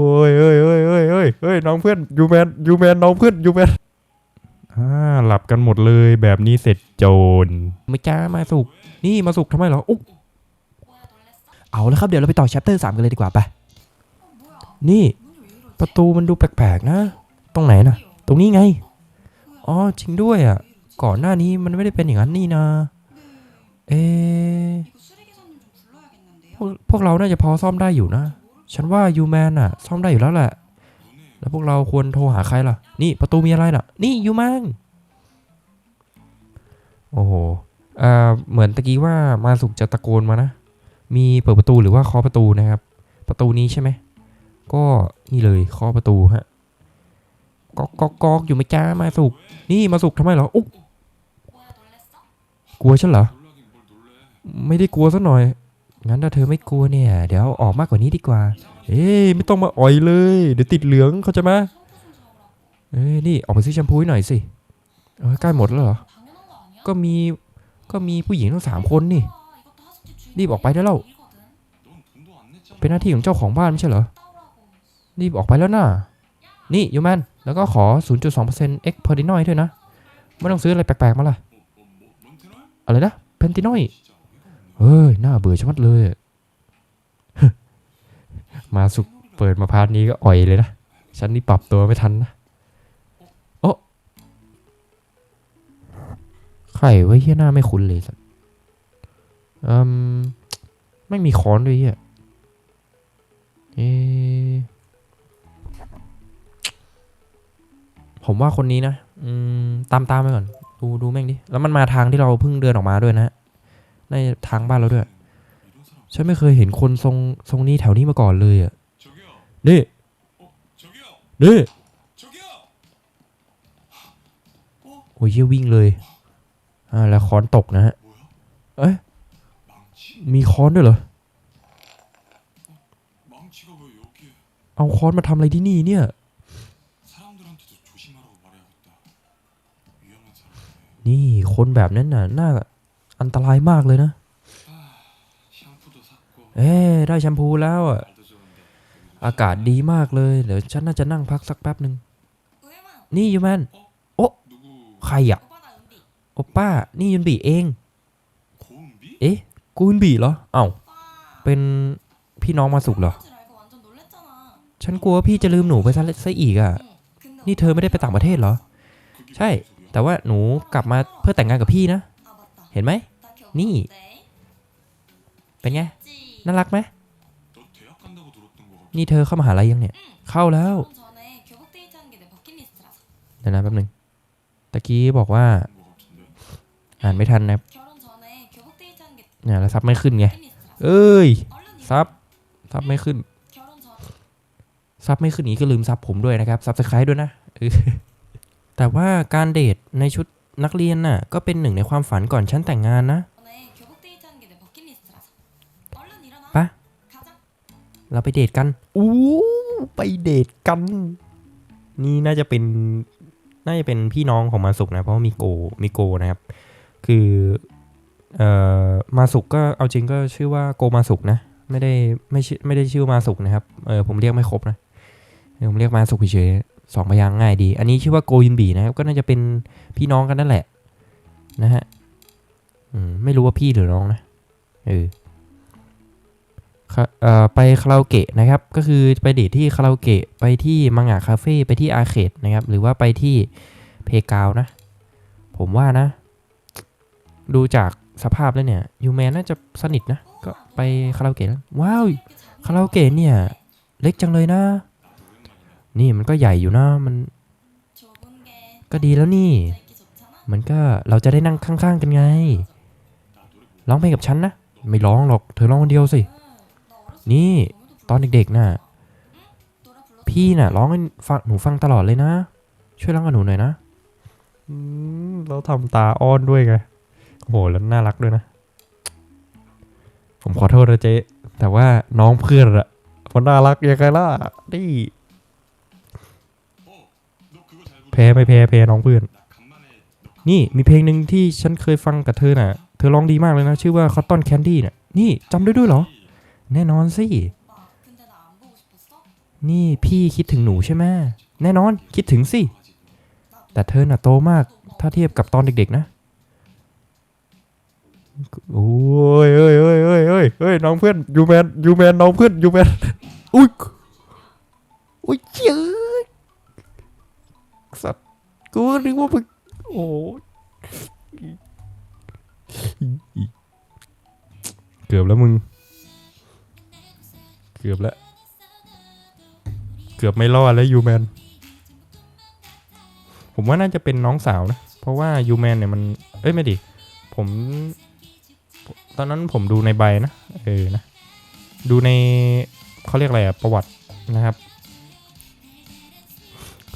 อ้ยเอ้ยเอ้ยเอ้ยเอ้ยเอ้ยน้องเพื่อนยูแมนยูแมนน้องเพื่อนยูแมนอ่าหลับกันหมดเลยแบบนี้เสร็จโจรไม่จ้ามาสุกนี่มาสุกทำไมเหรออุ๊เอาแล้วครับเดี๋ยวเราไปต่อ chapter 3กันเลยดีกว่าไปนี่ ประตูมันดูแปลกๆนะ ตรงไหนนะตรงนี้ไงอ๋อจริงด้วยอะก่อนหน้านี้มันไม่ได้เป็นอย่างนั้นนี่นะเอพวกพวกเราน่าจะพอซ่อมได้อยู่นะ ฉันว่ายูแมนอะซ่อมได้อยู่แล้วแหละ แล้วพวกเราควรโทรหาใครล่ะ นี่ประตูมีอะไรล่ะ นี่ยูแมน โอ้โหอ่าเหมือนตะกี้ว่ามาสุกจะตะโกนมานะ มีเปิดประตูหรือว่าเคาะประตูนะครับ ประตูนี้ใช่ไหม ก็นี่เลยเคาะประตูฮะก๊อกก๊อกก๊อกอยู่ไหมจ้ามาสุก นี่มาสุกทำไมเหรอ อุ๊กลัวฉันเหรอ ไม่ได้กลัวซะหน่อย งั้นถ้าเธอไม่กลัวเนี่ย เดี๋ยวออกมากกว่านี้ดีกว่า เอ้ยไม่ต้องมาอ่อยเลย เดี๋ยวติดเหลืองเขาจไหมเอ้ยนี่ออกไปซื้อแชมพูให้หน่อยสิเออใกล้หมดแล้วเหรอ ก็มีก็มีผู้หญิงทั้งสามคนนี่ รีบออกไปได้แล้ว เป็นหน้าที่ของเจ้าของบ้านไม่ใช่เหรอ รีบออกไปแล้วนะนี่ยูแมนแล้วก็ขอ 0.2% X p e r d i n o i ด้วยนะ ไม่ต้องซื้ออะไรแปลกๆมาล่ะ อะไรนะเพนตินอย เฮ้ยน่าเบื่อชะมัดเลย มาสุกเปิดมาพาร์ทนี้ก็อ่อยเลยนะ ฉันนี่ปรับตัวไม่ทันนะโอ้ไข่ไว้เฮียหน้าไม่คุ้นเลยสัตว์อืม ไม่มีค้อนด้วยเฮียเอผมว่าคนนี้นะ อืม ตามตามไปก่อน ดูดูแม่งดิ แล้วมันมาทางที่เราเพิ่งเดินออกมาด้วยนะฮะ ในทางบ้านเราด้วย ฉันไม่เคยเห็นคนทรงทรงนี้แถวนี้มาก่อนเลยอะ นี่ นี่ โอ้ยเยี่ยวิ่งเลย อ่า แล้วค้อนตกนะฮะ เอ้ย มีค้อนด้วยเหรอ เอาค้อนมาทำอะไรที่นี่เนี่ย นี่คนแบบนั้นน่ะน่า อันตรายมากเลยนะ เอ้ได้แชมพูแล้วอะ อากาศดีมากเลย เดี๋ยวฉันน่าจะนั่งพักสักแป๊บหนึ่ง นี่ยูแมน โอ้ใครอะโอป้า นี่ยุนบีเอง เอ๊ะกูยุนบีเหรอ เอ้า เป็นพี่น้องมาสุกเหรอ ฉันกลัวพี่จะลืมหนูไปซะซะอีกอะ นี่เธอไม่ได้ไปต่างประเทศเหรอ ใช่ แต่ว่าหนูกลับมาเพื่อแต่งงานกับพี่นะ เห็นไหม นี่ เป็นไง น่ารักไหมนี่เธอเข้ามาหาลัยยังเนี่ย เข้าแล้วเดี๋ยวนะแป๊บหนึ่งตะกี้บอกว่า อ่านไม่ทันนะเนี่ยแล้วซับไม่ขึ้นไง เอ้ยซับซับไม่ขึ้นซับไม่ขึ้นนี้ก็ลืมซับผมด้วยนะครับซับสไครต์ด้วยนะแต่ว่าการเดทในชุดนักเรียนน่ะก็เป็นหนึ่งในความฝันก่อนฉันแต่งงานนะ เราไปเดทกัน อู้ไปเดทกัน นี่น่าจะเป็น น่าจะเป็นพี่น้องของมาสุกนะ เพราะว่ามีโกมีโกนะครับ คือเอ่อมาสุกก็เอาจริงก็ชื่อว่าโกมาสุกนะ ไม่ได้ไม่ชื่อไม่ได้ชื่อมาสุกนะครับ เออผมเรียกไม่ครบนะ ผมเรียกมาสุกเฉยๆสองพยางค์ง่ายดี อันนี้ชื่อว่าโกยุนบีนะครับ ก็น่าจะเป็นพี่น้องกันนั่นแหละ นะฮะอืมไม่รู้ว่าพี่หรือน้องนะ เออค่ะเอ่อ ไปคาราโอเกะนะครับ ก็คือไปเดทที่คาราโอเกะไปที่มังงะคาเฟ่ไปที่อาร์เคดนะครับ หรือว่าไปที่เพกาวนะ ผมว่านะ ดูจากสภาพแล้วเนี่ยยูแมนน่าจะสนิทนะ ก็ไปคาราโอเกะแล้วว้าวคาราโอเกะเนี่ย เล็กจังเลยนะ นี่มันก็ใหญ่อยู่นะมัน ก็ดีแล้วนี่ มันก็เราจะได้นั่งข้างๆกันไงร้องเพลงกับฉันนะ ไม่ร้องหรอก เธอร้องคนเดียวสิ นี่ตอนเด็กๆนะ่ะ พี่นะ่ะร้องให้ฟังหนูฟังตลอดเลยนะ ช่วยร้องกับหนูหน่อยนะเราทำตาอ้อนด้วยไงโหแล้วน่ารักด้วยนะ ผมขอโทษนะเจ๊แต่ว่าน้องเพื่อนอะคนน่ารักยังไงล่ะนี่แพ้ไม่แพ้แพ้น้องเพื่อน นี่มีเพลงหนึ่งที่ฉันเคยฟังกับเธอน่ะ เธอร้องดีมากเลยนะ ชื่อว่า Cotton Candy น่ะ นี่จำได้ด้วยเหรอ แน่นอนสิ นี่พี่คิดถึงหนูใช่ไหมแน่นอนคิดถึงสิ แต่เธอน่ะโตมากถ้าเทียบกับตอนเด็กๆนะ โอ้ยเอ้ยเอ้ยเอ้ยเอ้ยเอ้ยน้องเพื่อนยูแมนยูแมนน้องเพื่อนยูแมนอุ้ยอุ้ยเจ้ยสัตว์กูนึกว่ามึงโอ้ยเกือบแล้วมึง เกือบแล้ว เกือบไม่รอดแล้วยูแมน ผมว่าน่าจะเป็นน้องสาวนะ เพราะว่ายูแมนเนี่ยมัน เอ้ยไม่ดิ ผม ตอนนั้นผมดูในใบนะ เออนะ ดูในเขาเรียกอะไรอะประวัตินะครับ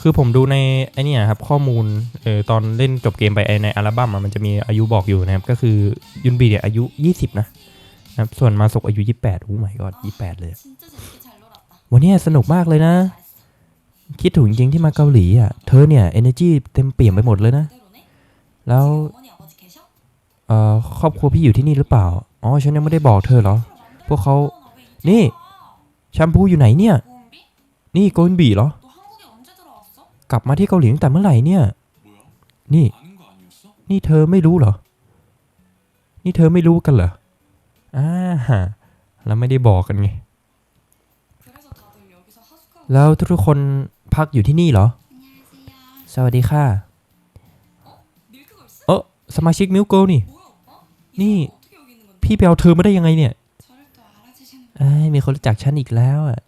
คือผมดูในไอเนี่ยครับ ข้อมูล เออตอนเล่นจบเกมไปไอในอัลบั้มมันจะมีอายุบอกอยู่นะครับ ก็คือยุนบีเนี่ยอายุ 20 นะ นะส่วนมาสุกอายุ 28โอ้ไม่ก็ยี่แปดเลย วันนี้สนุกมากเลยนะ คิดถึงจริงที่มาเกาหลีอะ เธอเนี่ยเอเนจีเต็มเปี่ยมไปหมดเลยนะ แล้วเอ่อครอบครัวพี่อยู่ที่นี่หรือเปล่า อ๋อ ฉันยังไม่ได้บอกเธอเหรอ พวกเขานี่แชมพูอยู่ไหนเนี่ย นี่โกนบีเหรอ กลับมาที่เกาหลีตั้งแต่เมื่อไหร่เนี่ย นี่ นี่เธอไม่รู้เหรอ นี่เธอไม่รู้กันเหรอ อ่าแล้วไม่ได้บอกกันไง แล้วทุกๆคนพักอยู่ที่นี่เหรอ สวัสดีค่ะเออสมาชิกมิวโกนี่ นี่ พี่ไปเอาเธอมาได้ยังไงเนี่ยอมีคนรู้จักฉันอีกแล้วอะ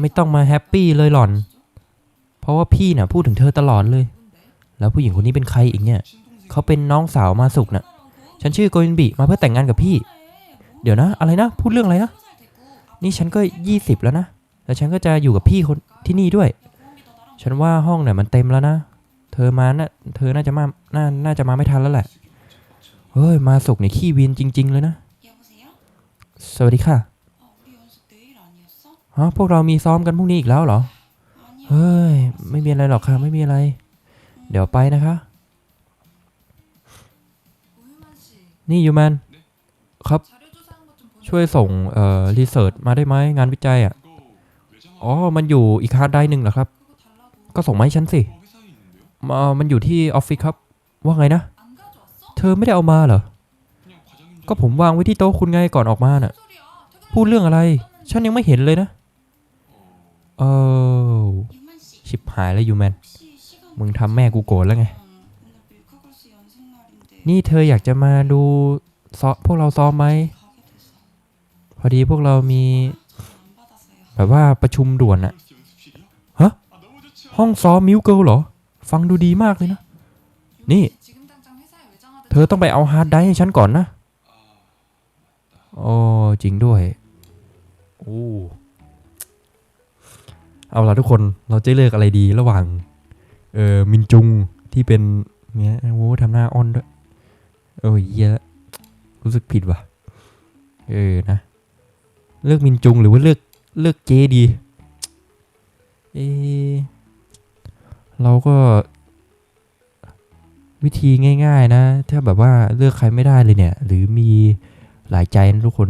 ไม่ต้องมาแฮปปี้เลยหล่อน เพราะว่าพี่น่ะพูดถึงเธอตลอดเลย แล้วผู้หญิงคนนี้เป็นใครอีกเนี่ย เขาเป็นน้องสาวมาสุกน่ะ ฉันชื่อโกวินบีมาเพื่อแต่งงานกับพี่ เดี๋ยวนะ อะไรนะ พูดเรื่องอะไรนะ นี่ฉันก็ 20 แล้วนะ แล้วฉันก็จะอยู่กับพี่คนที่นี่ด้วย ฉันว่าห้องเนี่ยมันเต็มแล้วนะ เธอมาน่ะเธอน่าจะมา น่า น่าจะมาไม่ทันแล้วแหละ เฮ้ย มาสุกเนี่ยขี้วินจริง ๆ เลยนะ สวัสดีค่ะฮะพวกเรามีซ้อมกันพรุ่งนี้อีกแล้วเหรอ เฮ้ย ไม่มีอะไรหรอกค่ะ ไม่มีอะไร เดี๋ยวไปนะคะ นี่ยูแมนครับ ช่วยส่งเอ่อรีเสิร์ชมาได้ไหมงานวิจัยอะ อ๋อ มันอยู่อีกฮาร์ดได้หนึ่งเหรอครับ ก็ส่งมาให้ฉันสิมามันอยู่ที่ออฟฟิศครับ ว่าไงนะ เธอไม่ได้เอามาเหรอ ก็ผมวางไว้ที่โต๊ะคุณไงก่อนออกมาน่ะ พูดเรื่องอะไร ฉันยังไม่เห็นเลยนะ เออชิบหายแล้วยูแมน มึงทำแม่กูโกรธแล้วไง นี่เธออยากจะมาดูซ้อพวกเราซ้อมไหม พอดีพวกเรามี แบบว่าประชุมด่วนอะฮะ ห้องซ้อมมิวเกิลเหรอ ฟังดูดีมากเลยนะ นี่ เธอต้องไปเอาฮาร์ดไดให้ฉันก่อนนะ โอ้จริงด้วย โอ้เอาละทุกคนเราจะเลือกอะไรดีระหว่าง เออมินจุงที่เป็นเนี้ยโอ้ทำหน้าอ่อนด้วย โอ้ยเยอะรู้สึกผิดว่ะ เออนะ เลือกมินจุงหรือว่าเลือกเลือกเจดี เอ เราก็ วิธีง่าย ๆ นะ ถ้าแบบว่าเลือกใครไม่ได้เลยเนี่ย หรือมีหลายใจนะทุกคน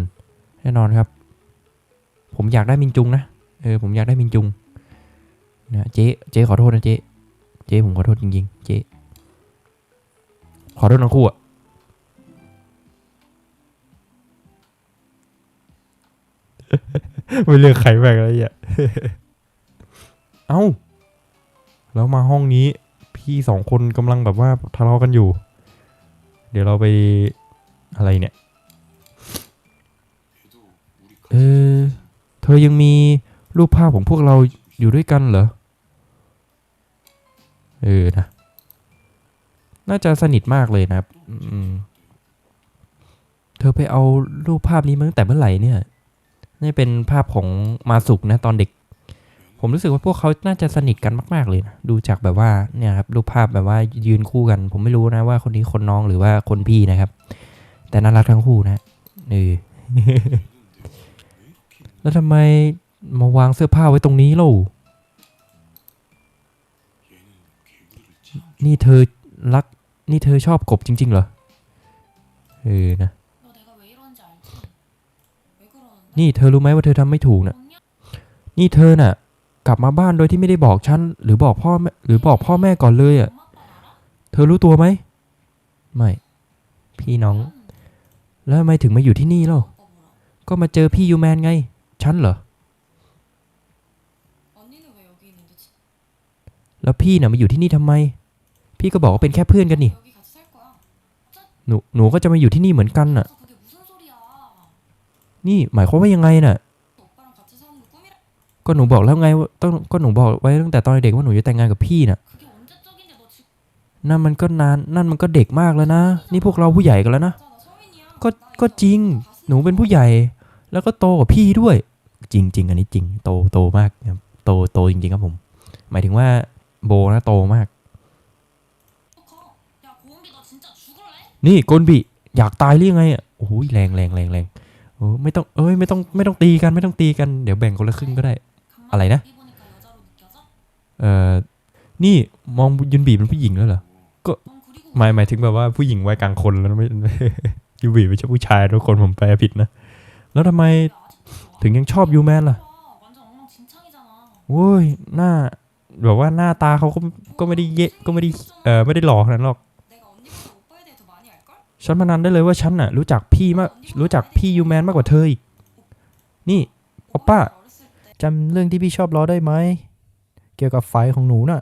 แน่นอนครับ ผมอยากได้มินจุงนะ เออ ผมอยากได้มินจุงนะเจ๊เจ๊ขอโทษนะเจ๊เจ๊ผมขอโทษจริงๆ เจ๊ขอโทษทั้งคู่อะ ไม่เลือกใครแม่งอะไรอะเอ้า แล้วมาห้องนี้ พี่สองคนกำลังแบบว่าทะเลาะกันอยู่ เดี๋ยวเราไปอะไรเนี่ย เออ เธอยังมีรูปภาพของพวกเราอยู่ด้วยกันเหรอ เออนะ น่าจะสนิทมากเลยนะครับ เธอไปเอารูปภาพนี้มาตั้งแต่เมื่อไหร่เนี่ย นี่เป็นภาพของมาสุกนะตอนเด็ก ผมรู้สึกว่าพวกเขาน่าจะสนิทกันมาก ๆเลยนะดูจากแบบว่าเนี่ยครับดูภาพแบบว่ายืนคู่กัน ผมไม่รู้นะว่าคนนี้คนน้องหรือว่าคนพี่นะครับ แต่น่ารักทั้งคู่นะนี่แล้วทำไมมาวางเสื้อผ้าไว้ตรงนี้ล่ะนี่เธอรัก นี่เธอชอบกบจริง ๆ เหรอ เออ นะ นี่เธอรู้ไหมว่าเธอทำไม่ถูกนะ่ะ นี่เธอน่ะ กลับมาบ้านโดยที่ไม่ได้บอกฉันหรือบอกพ่อแม่หรือบอกพ่อแม่ก่อนเลยอะ่ะ เธอรู้ตัวไหม ไม่ พี่น้อง แล้วทำไมถึงมาอยู่ที่นี่เล่า ก็มาเจอพี่ยูแมนไง ฉันเหรอ แล้วพี่น่ะมาอยู่ที่นี่ทำไม พี่ก็บอกว่าเป็นแค่เพื่อนกันนี่ หนูหนูก็จะมาอยู่ที่นี่เหมือนกันน่ะ นี่หมายความว่ายังไงน่ะ ก็หนูบอกแล้วไงว่าต้องก็หนูบอกไว้ตั้งแต่ตอนเด็กว่าหนูจะแต่งงานกับพี่น่ะ นั่นมันก็นาน นั่นมันก็เด็กมากแล้วนะ นี่พวกเราผู้ใหญ่กันแล้วนะ ก็ ก็จริง หนูเป็นผู้ใหญ่ แล้วก็โตกว่าพี่ด้วย จริงจริงอันนี้จริง โต โตมากครับ โต โตจริง ๆ ครับผม หมายถึงว่าโบนะโตมาก นี่กนบิ อยากตายหรือไงอะ โอ้ยแรงแรงแรงแรง อ้ไม่ต้องเอ้ยไม่ต้องไม่ต้องตีกันไม่ต้องตีกันเดี๋ยวแบ่งคนละครึ่งก็ได้ อะไรนะ เอ่อ นี่มองยุนบีเป็นผู้หญิงแล้วเหรอ ก็หมายหมายถึงแบบว่าผู้หญิงวัยกลางคนแล้วไม่ยูบีไม่ใช่ผู้ชายทุกคนผมแปลผิดนะ แล้วทำไมถึงยังชอบยูแมนล่ะโว้ยหน้าแบบว่าหน้าตาเขาก็ก็ไม่ได้เยะก็ไม่ได้เอ่อไม่ได้หลอกนั้นหรอก ฉันพนันได้เลยว่าฉันน่ะรู้จักพี่มากรู้จักพี่ยูแมนมากกว่าเธออีก นี่โอป้าจำเรื่องที่พี่ชอบล้อได้ไหม เกี่ยวกับไฟของหนูน่ะ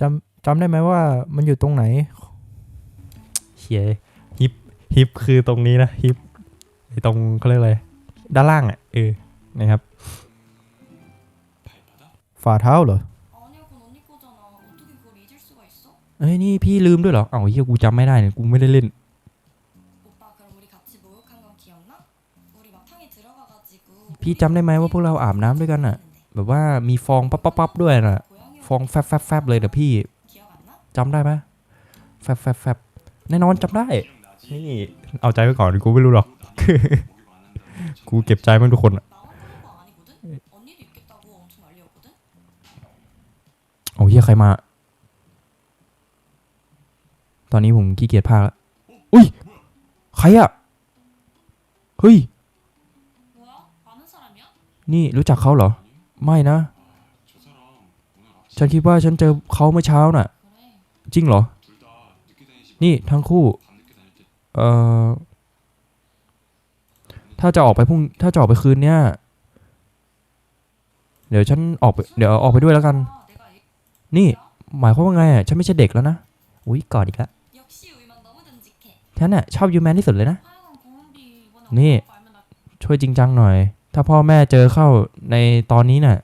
จำจำได้ไหมว่ามันอยู่ตรงไหนเฮียฮิปฮิปคือตรงนี้นะฮิปตรงเขาเรียกอะไรด้านล่างอะเออนะครับฝ่าเท้าเหรอ เฮ้ยนี่พี่ลืมด้วยเหรอ เอ้าเฮียกูจำไม่ได้เนี่ยกูไม่ได้เล่น พี่จำได้ไหมว่าพวกเราอาบน้ำด้วยกันอะแบบว่ามีฟองปั๊บปั๊บปั๊บด้วยน่ะ ฟองแฟบแฟบแฟบเลยเด้อพี่จำได้ไหมแฟบแฟบแฟบแน่นอนจำได้ นี่เอาใจไว้ก่อนกูไม่รู้หรอก กูเก็บใจมันทุกคนอะเอาเฮียใครมา ตอนนี้ผมขี้เกียจพากล้วอุ้ย ใครอะเฮ้ย นี่รู้จักเขาเหรอ ไม่นะ ฉันคิดว่าฉันเจอเขาเมื่อเช้าน่ะ จริงเหรอ นี่ทั้งคู่ เอ่อ ถ้าจะออกไปพรุ่ง ถ้าจะออกไปคืนเนี้ย เดี๋ยวฉันออกเดี๋ยวออกไปด้วยแล้วกัน นี่ หมายความว่าไงอะ ฉันไม่ใช่เด็กแล้วนะ อุ้ยกอดอีกแล้ว ฉันอะชอบยูแมนที่สุดเลยนะ นี่ ช่วยจริงจังหน่อย ถ้าพ่อแม่เจอเข้าในตอนนี้นะ่ะ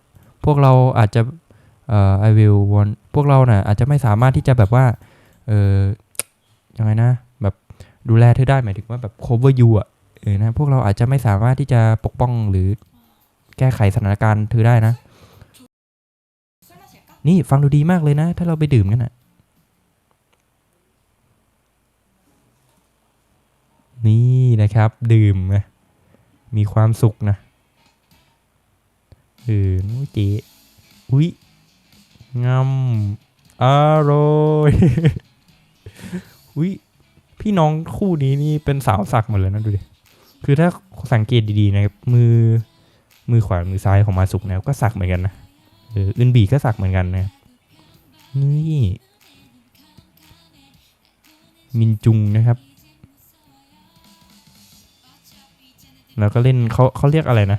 พวกเราอาจจะเอ่อ I will want พวกเรานะ่ะอาจจะไม่สามารถที่จะแบบว่า เออยังไงนะ แบบดูแลเธอได้หมายถึงว่าแบบ cover you อะเออนะพวกเราอาจจะไม่สามารถที่จะปกป้องหรือแก้ไขสถานการณ์เธอได้นะ นี่ฟังดูดีมากเลยนะ ถ้าเราไปดื่มกันอนะ นะครับ ดื่มนะมีความสุขนะเออนุ้ยเจ๊อุ้ยงำอร่อยอุ้ยพี่น้องคู่นี้นี่เป็นสาวสักหมดเลยนะดูดิคือถ้าสังเกตดีๆนะครับมือมือขวามือซ้ายของมาสุกนะครับก็สักเหมือนกันนะเอออึนบีก็สักเหมือนกันนะนี่มินจุงนะครับ แล้วก็เล่นเขาเขาเรียกอะไรนะ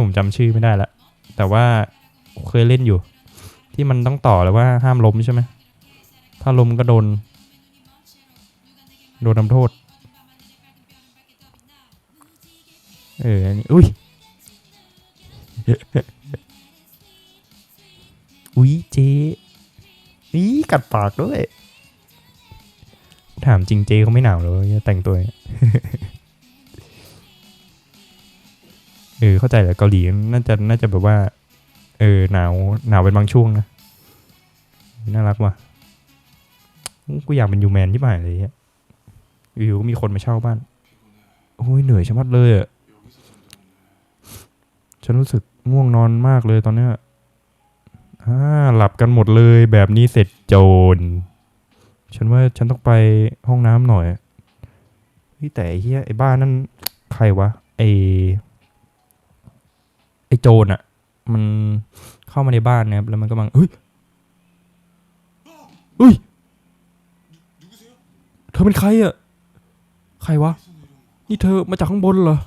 ผมจำชื่อไม่ได้ละ แต่ว่าเคยเล่นอยู่ ที่มันต้องต่อแล้วว่าห้ามล้มใช่ไหมถ้าล้มก็โดน โดนทำโทษ เอออันนี้อุ้ยอุ้ยเจ๊อีกัดปากด้วย ถามจริงเจ๊เขาไม่หนาวเหรอเนี่ยแต่งตัว เออเข้าใจแหละเกาหลีน่าจะน่าจะแบบว่า เออหนาวหนาวเป็นบางช่วงนะน่ารักว่ะกูอยากเป็นยูแมนที่หมายเลยฮะอยู่ๆมีคนมาเช่าบ้านโอ้ยเหนื่อยชะมัดเลยอะฉันรู้สึกง่วงนอนมากเลยตอนเนี้ยหลับกันหมดเลยแบบนี้เสร็จโจรฉันว่าฉันต้องไปห้องน้ำหน่อยแต่เฮียไอ้บ้านนั่นใครวะไอ ไอ้โจนอะมันเข้ามาในบ้านนะครับแล้วมันก็มังเฮ้ยเฮ้ยเธอเป็นใครอะใครวะ นี่เธอมาจากข้างบนเหรอ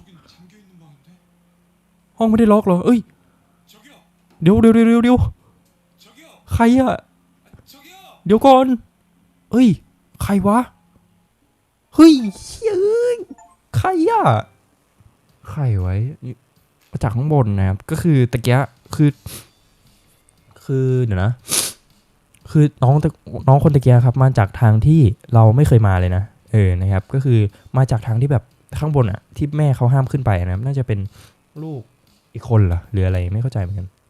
ห้องไม่ได้ล็อกเหรอ เอ้ย เดี๋ยวเดี๋ยวเดี๋ยวเดี๋ยวใครอะเดี๋ยวก่อน เอ้ย ใครวะ เฮ้ยเฮ้ย ใครอะใครไว้ จากข้างบนนะครับ ก็คือตะเกียคือ คือเดี๋ยวนะ คือน้องตะน้องคนตะเกียครับ มาจากทางที่เราไม่เคยมาเลยนะเออนะครับ ก็คือมาจากทางที่แบบข้างบนอะที่แม่เขาห้ามขึ้นไปนะครับน่าจะเป็นลูกอีกคนเหรอหรืออะไรไม่เข้าใจเหมือนกัน